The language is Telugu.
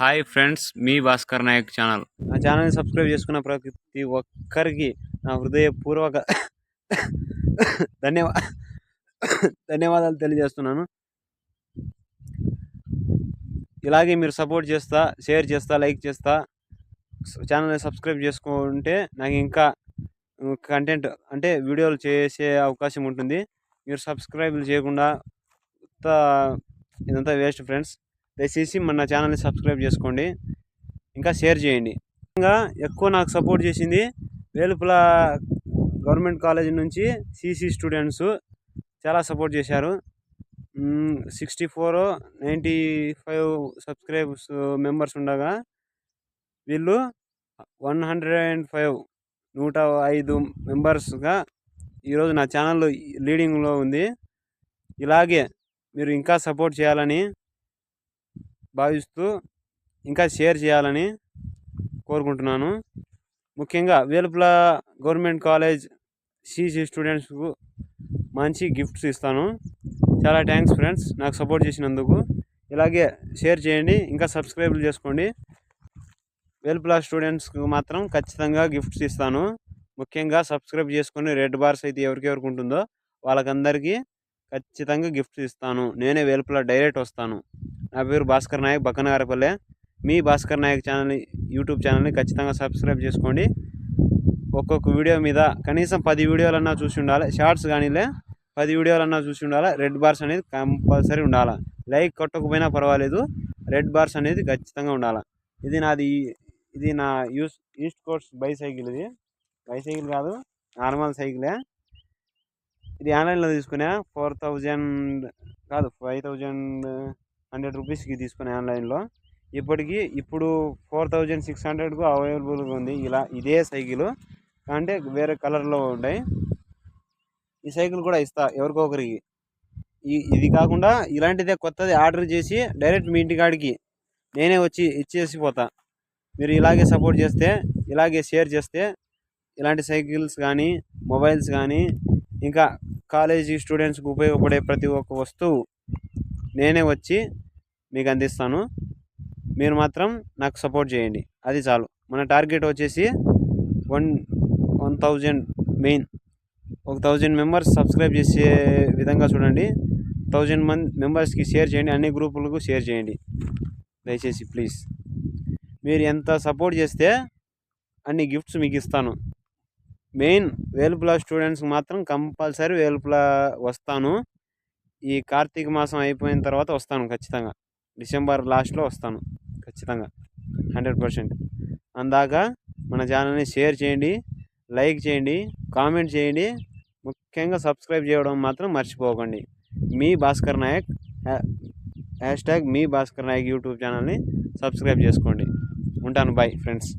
హాయ్ ఫ్రెండ్స్ మీ భాస్కర్ నాయక్ ఛానల్. నా ఛానల్ని సబ్స్క్రైబ్ చేసుకున్న ప్రతి ఒక్కరికి నా హృదయపూర్వక ధన్యవా ధన్యవాదాలు తెలియజేస్తున్నాను. ఇలాగే మీరు సపోర్ట్ చేస్తా షేర్ చేస్తా లైక్ చేస్తా ఛానల్ని సబ్స్క్రైబ్ చేసుకుంటే నాకు ఇంకా కంటెంట్ అంటే వీడియోలు చేసే అవకాశం ఉంటుంది. మీరు సబ్స్క్రైబ్ చేయకుండా ఇదంతా వేస్ట్ ఫ్రెండ్స్. దయచేసి మన ఛానల్ని సబ్స్క్రైబ్ చేసుకోండి. ఇంకా షేర్ చేయండి. ఇంకా ఎక్కువ నాకు సపోర్ట్ చేసింది వేలుపుల గవర్నమెంట్ కాలేజ్ నుంచి సీసీ స్టూడెంట్స్ చాలా సపోర్ట్ చేశారు. Sixty four ninety five subscribes members ఉండగా వీళ్ళు వన్ హండ్రెడ్ అండ్ ఫైవ్ నూట ఐదు మెంబర్స్గా ఈరోజు నా ఛానల్లో లీడింగ్లో ఉంది. ఇలాగే మీరు ఇంకా సపోర్ట్ చేయాలని భావిస్తూ ఇంకా షేర్ చేయాలని కోరుకుంటున్నాను. ముఖ్యంగా వేలుపుల గవర్నమెంట్ కాలేజ్ సిసి స్టూడెంట్స్కు మంచి గిఫ్ట్స్ ఇస్తాను. చాలా థ్యాంక్స్ ఫ్రెండ్స్ నాకు సపోర్ట్ చేసినందుకు. ఇలాగే షేర్ చేయండి ఇంకా సబ్స్క్రైబ్ చేసుకోండి. వేలుపుల స్టూడెంట్స్కి మాత్రం ఖచ్చితంగా గిఫ్ట్స్ ఇస్తాను. ముఖ్యంగా సబ్స్క్రైబ్ చేసుకొని రెడ్ బార్స్ అయితే ఎవరికెవరికి ఉంటుందో వాళ్ళకందరికీ ఖచ్చితంగా గిఫ్ట్స్ ఇస్తాను. నేనే వేలుపుల డైరెక్ట్ వస్తాను. నా పేరు భాస్కర్ నాయక్ బక్కనగారపల్లె. మీ భాస్కర్ నాయక్ ఛానల్ యూట్యూబ్ ఛానల్ని ఖచ్చితంగా సబ్స్క్రైబ్ చేసుకోండి. ఒక్కొక్క వీడియో మీద కనీసం పది వీడియోలన్నా చూసి ఉండాలి. షార్ట్స్ కానీలే పది వీడియోలన్నా చూసి ఉండాలి. రెడ్ బార్స్ అనేది కంపల్సరీ ఉండాలి. లైక్ కొట్టకపోయినా పర్వాలేదు. రెడ్ బార్స్ అనేది ఖచ్చితంగా ఉండాలి. ఇది నాది ఇది నా యూస్ ఈస్ట్ కోర్స్ బైసైకిల్ ఇది. బైసైకిల్ కాదు నార్మల్ సైకిలే. ఇది ఆన్లైన్లో తీసుకునే ఫోర్ థౌజండ్ కాదు ఫైవ్ థౌజండ్ హండ్రెడ్ రూపీస్కి తీసుకునే ఆన్లైన్లో. ఇప్పటికీ ఇప్పుడు ఫోర్ థౌజండ్ సిక్స్ హండ్రెడ్కు అవైలబుల్గా ఉంది. ఇలా ఇదే సైకిల్. అంటే వేరే కలర్లో ఉంటాయి. ఈ సైకిల్ కూడా ఇస్తా ఎవరికో ఒకరికి ఈ ఇది కాకుండా ఇలాంటిదే కొత్తది ఆర్డర్ చేసి డైరెక్ట్ మీ ఇంటికాడికి నేనే వచ్చి ఇచ్చేసి పోతా. మీరు ఇలాగే సపోర్ట్ చేస్తే ఇలాగే షేర్ చేస్తే ఇలాంటి సైకిల్స్ కానీ మొబైల్స్ కానీ ఇంకా కాలేజీ స్టూడెంట్స్కి ఉపయోగపడే ప్రతి ఒక్క వస్తువు నేనే వచ్చి మీకు అందిస్తాను. మీరు మాత్రం నాకు సపోర్ట్ చేయండి. అది చాలు. మన టార్గెట్ వచ్చేసి వన్ వన్ థౌజండ్ మెయిన్. ఒక థౌజండ్ మెంబర్స్ సబ్స్క్రైబ్ చేసే విధంగా చూడండి. థౌజండ్ మంది మెంబర్స్కి షేర్ చేయండి. అన్ని గ్రూపులకు షేర్ చేయండి. దయచేసి ప్లీజ్. మీరు ఎంత సపోర్ట్ చేస్తే అన్ని గిఫ్ట్స్ మీకు ఇస్తాను. మెయిన్ వేలుపుల స్టూడెంట్స్కి మాత్రం కంపల్సరీ వేలుపుల వస్తాను. ఈ కార్తీక మాసం అయిపోయిన తర్వాత వస్తాను ఖచ్చితంగా. డిసెంబర్ లాస్ట్లో వస్తాను ఖచ్చితంగా. Hundred percent. అందాక మన ఛానల్ని షేర్ చేయండి లైక్ చేయండి కామెంట్ చేయండి. ముఖ్యంగా సబ్స్క్రైబ్ చేయడం మాత్రం మర్చిపోకండి. మీ భాస్కర్ నాయక్ హ్యాష్ ట్యాగ్ మీ భాస్కర్ నాయక్ యూట్యూబ్ ఛానల్ని సబ్స్క్రైబ్ చేసుకోండి. ఉంటాను బాయ్ ఫ్రెండ్స్.